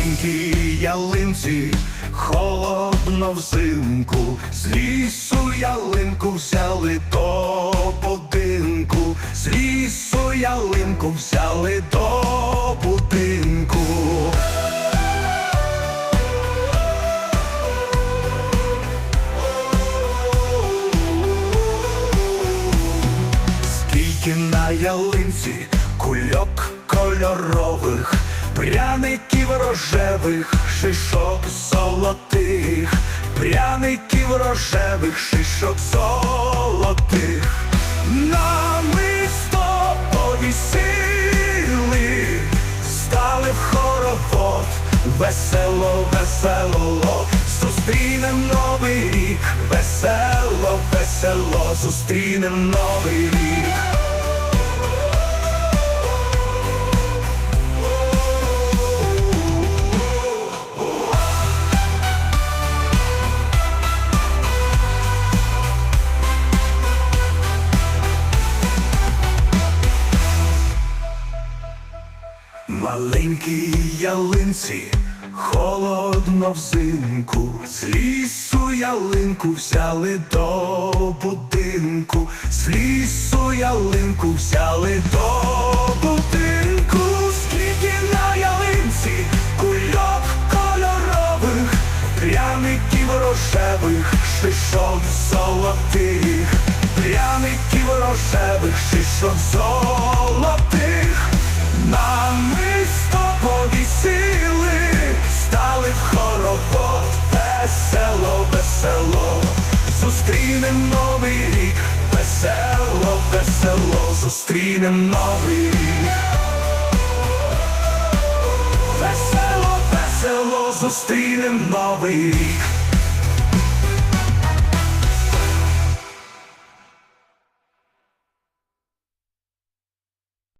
маленькій ялинці, холодно взимку, з лісу ялинку взяли до будинку, з лісу ялинку взяли до будинку. Скільки на ялинці кульок кольорових, пряників рожевих, шишок золотих, пряників рожевих, шишок золотих, намисто повісили, стали в хоровод, весело, весело, зустрінем новий рік, весело, весело, зустрінем новий рік. Маленькій ялинці, холодно взимку, з лісу ялинку взяли до будинку, з лісу ялинку взяли до будинку, скільки на ялинці, кульок кольорових, пряників рожевих, шишок золотих, пряників рожевих, шишок золотих. Весело, зустрінем новий рік, весело, весело, зустрінем новий рік. Весело, весело, зустрінем новий рік.